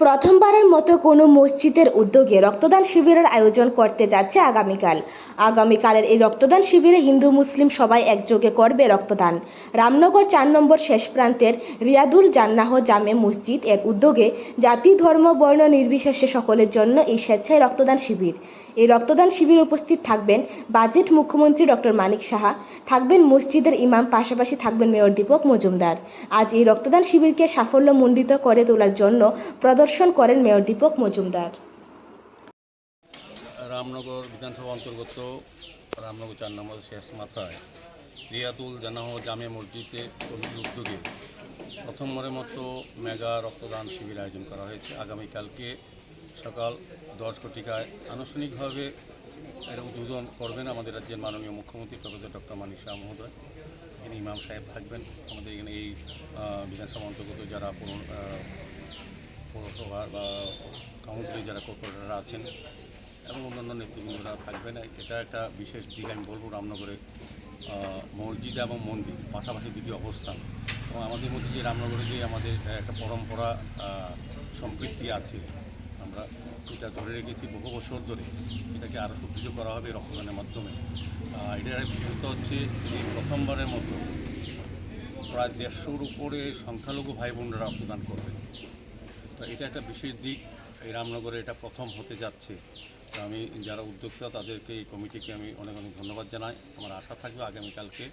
প্রথমবারের মতো কোনো মসজিদের উদ্যোগে রক্তদান শিবিরের আয়োজন করতে যাচ্ছে আগামীকাল। আগামীকালের এই রক্তদান শিবিরে হিন্দু, মুসলিম সবাই একযোগে করবে রক্তদান। রামনগর চার নম্বর শেষ প্রান্তের রিয়াদুল জান্নাহ জামে মসজিদ এর উদ্যোগে জাতি, ধর্ম, বর্ণ নির্বিশেষে সকলের জন্য এই স্বেচ্ছায় রক্তদান শিবির। এই রক্তদান শিবিরে উপস্থিত থাকবেন বাজেট মুখ্যমন্ত্রী ডক্টর মানিক সাহা, থাকবেন মসজিদের ইমাম, পাশাপাশি থাকবেন মেয়র দীপক মজুমদার। আজ এই রক্তদান শিবিরকে সাফল্যমণ্ডিত করে তোলার জন্য প্রদর্শন করেন মেয়র দীপক মজুমদার। রামনগর বিধানসভা অন্তর্গত, রামনগর চার নম্বর শেষ মাথায় রিয়াতুল জানাহ জামে মসজিদে কমিটির উদ্যোগে প্রথমবারের মতো মেগা রক্তদান শিবির আয়োজন করা হয়েছে। আগামীকালকে সকাল দশ কোটিকায় আনুষ্ঠানিকভাবে এর উদ্বোধন করবেন আমাদের রাজ্যের মাননীয় মুখ্যমন্ত্রী প্রফেসর ডক্টর মানিক শাহ মহোদয়। এখানে ইমাম সাহেব থাকবেন। আমাদের এখানে এই বিধানসভা অন্তর্গত যারা পুরো আহ, পৌরসভা বা কাউন্সিলে যারা কর্পোরেটররা আছেন এবং অন্যান্য নেতৃবৃন্দরা থাকবেন এটা একটা বিশেষ দিক আমি বলব রামনগরে মসজিদ এবং মন্দির পাশাপাশি দুটি অবস্থান। এবং আমাদের মধ্যে যে রামনগরে যে আমাদের একটা পরম্পরা সম্পৃক্তি আছে আমরা এটা ধরে রেখেছি বহু বছর ধরে। এটাকে আরও সুদৃঢ় করা হবে রক্তদানের মাধ্যমে। এটার বিশেষত্ব হচ্ছে যে প্রথমবারের মতো প্রায় দেড়শোর উপরে সংখ্যালঘু ভাই বোনরা রক্তদান করবে তো এটা একটা বিশেষ দিক। এই রামনগরে এটা প্রথম হতে যাচ্ছে। তো আমি যারা উদ্যোক্তা, তাদেরকে এই কমিটিকে আমি অনেক অনেক ধন্যবাদ জানাই। আমার আশা থাকবে আগামীকালকে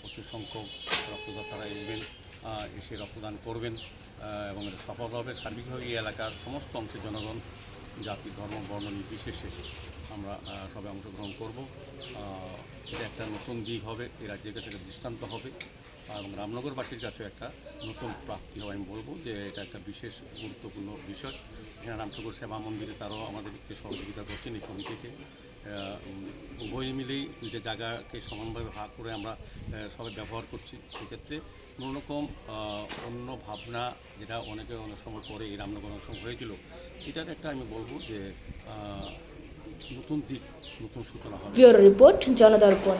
প্রচুর সংখ্যক রক্তদাতারা এসবেন এসে রক্তদান করবেন এবং এটা সফল হবে। সার্বিকভাবে এই এলাকার সমস্ত অংশের জনগণ, জাতি, ধর্ম, বর্ণ নির্বিশেষে আমরা সবাই অংশগ্রহণ করব। এটা একটা নতুন দিক হবে, এই রাজ্যের কাছে একটা দৃষ্টান্ত হবে। এবং রামনগরবাসীর কাছে একটা নতুন প্রাপ্তি হবে, আমি বলব যে এটা একটা বিশেষ গুরুত্বপূর্ণ বিষয়। এখানে রামঠাকুর শ্যামা মন্দিরে তারাও আমাদেরকে সহযোগিতা করছেন এই কমিটিকে। উভয় মিলেই দুইটা জায়গাকে সমানভাবে ভাগ করে আমরা সবাই ব্যবহার করছি। সেক্ষেত্রে কোনো রকম অন্য ভাবনা যেটা অনেকে অনেক সময় পরে এই রামনগর অনেক সময় হয়েছিল, এটার একটা আমি বলব যে নতুন দিক নতুন সূচনা হবে। Bureau report Janadarpan.